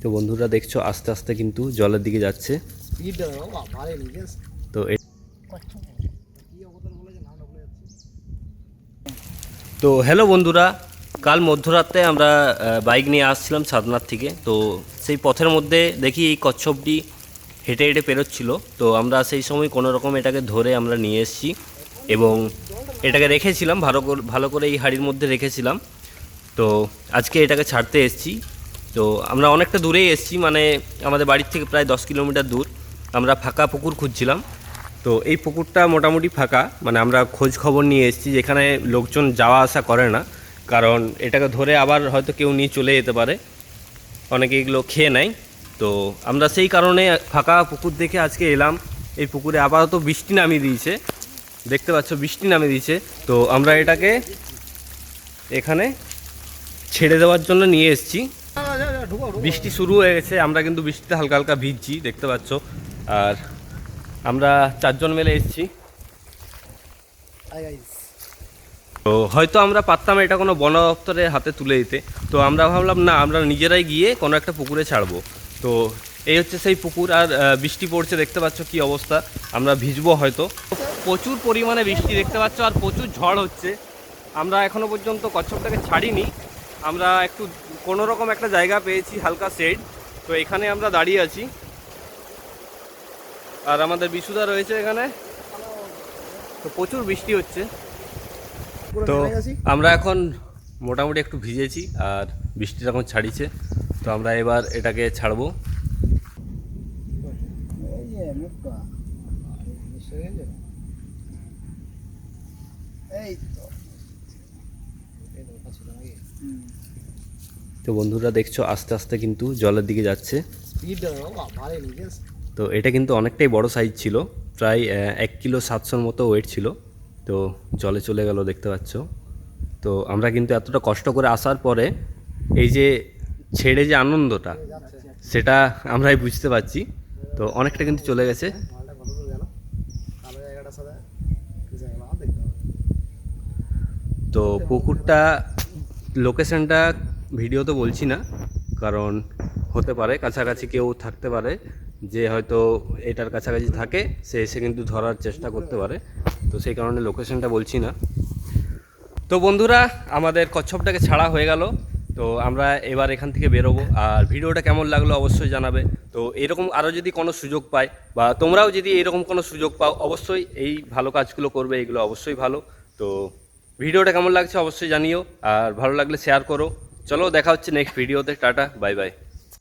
তো বন্ধুরা দেখছ, আস্তে আস্তে কিন্তু জলের দিকে যাচ্ছে। তো তো হ্যালো বন্ধুরা, কাল মধ্যরাতে আমরা বাইক নিয়ে আসছিলাম সাধনাথ থেকে। তো সেই পথের মধ্যে দেখি এই কচ্ছপটি হেঁটে হেঁটে পেরোচ্ছিল। তো আমরা সেই সময় কোনো রকম এটাকে ধরে আমরা নিয়ে এসেছি এবং এটাকে রেখেছিলাম, ভালো করে ভালো করে এই হাড়ির মধ্যে রেখেছিলাম। তো আজকে এটাকে ছাড়তে এসেছি। তো আমরা অনেকটা দূরেই এসেছি মানে আমাদের বাড়ির থেকে প্রায় দশ কিলোমিটার দূর। আমরা ফাঁকা পুকুর খুঁজছিলাম। তো এই পুকুরটা মোটামুটি ফাঁকা মানে আমরা খোঁজ খবর নিয়ে এসেছি, যেখানে লোকজন যাওয়া আসা করে না। কারণ এটাকে ধরে আবার হয়তো কেউ নিয়ে চলে যেতে পারে। অনেকে এগুলো খেয়ে নেয়। তো আমরা সেই কারণে ফাঁকা পুকুর দেখে আজকে এলাম। এই পুকুরে আপাতত বৃষ্টি নামিয়ে দিয়েছে। দেখতে পাচ্ছ, বৃষ্টি নামে দিয়েছে। তো আমরা এটাকে এখানে ছেড়ে দেওয়ার জন্য নিয়ে এসেছি। বৃষ্টি শুরু হয়ে গেছে, আমরা কিন্তু বৃষ্টিতে হালকা হালকা ভিজছি, দেখতে পাচ্ছ। আর আমরা চারজন মিলে এসেছি। তো হয়তো আমরা পারতাম এটা কোনো বন দপ্তরের হাতে তুলে দিতে। তো আমরা ভাবলাম, না, আমরা নিজেরাই গিয়ে কোনো একটা পুকুরে ছাড়বো। তো এই হচ্ছে সেই পুকুর, আর বৃষ্টি পড়ছে, দেখতে পাচ্ছ কি অবস্থা। আমরা ভিজবো হয়তো। প্রচুর পরিমাণে বৃষ্টি দেখতে পাচ্ছ আর প্রচুর ঝড় হচ্ছে। আমরা এখনও পর্যন্ত কচ্ছপটাকে ছাড়িনি। আমরা একটু কোনো রকম একটা জায়গা পেয়েছি, হালকা শেড। তো এখানে আমরা দাঁড়িয়ে আছি। আর আমাদের বিশুদা রয়েছে এখানে। তো প্রচুর বৃষ্টি হচ্ছে। তো আমরা এখন মোটামুটি একটু ভিজেছি আর বৃষ্টি এখন ছাড়িছে। তো আমরা এবার এটাকে ছাড়বো যে মুখটা নিশ্চয় গেছে তো তো বন্ধুরা দেখছ, আস্তে আস্তে কিন্তু জলের দিকে যাচ্ছে। তো এটা কিন্তু অনেকটাই বড় সাইজ ছিল, প্রায় এক কিলো সাতশোর মতো ওয়েট ছিল। তো জলে চলে গেল, দেখতে পাচ্ছ। তো আমরা কিন্তু এতটা কষ্ট করে আসার পরে এই যে ছেড়ে যে আনন্দটা, সেটা আমরাই বুঝতে পারছি। তো অনেকটা কিন্তু চলে গেছে মালটা কত দূর গেল কালো জায়গাটার সাথে কি জায়গা আমার দেখতে হবে তো পুকুরটা লোকেশনটা ভিডিওতে বলছি না, কারণ হতে পারে, কাছাকাছি কেউ থাকতে পারে, যে হয়তো এটার কাছাকাছি থাকে, সে এসে কিন্তু ধরার চেষ্টা করতে পারে, তো সেই কারণে লোকেশনটা বলছি না। তো বন্ধুরা, আমাদের কচ্ছপটাকে ছাড়া হয়ে গেল, তো আমরা এবার এখান থেকে বেরোবো, আর ভিডিওটা কেমন লাগল অবশ্যই জানাবে, তো এরকম আরও যদি কোনো সুযোগ পায় বা তোমরাও যদি এরকম কোনো সুযোগ পাও, অবশ্যই এই ভালো কাজগুলো করবে, এগুলো অবশ্যই ভালো, তো ভিডিওটা কেমন লাগছে অবশ্যই জানিও, আর ভালো লাগলে শেয়ার করো। চলো দেখা হচ্ছে নেক্সট ভিডিওতে টাটা বাই বাই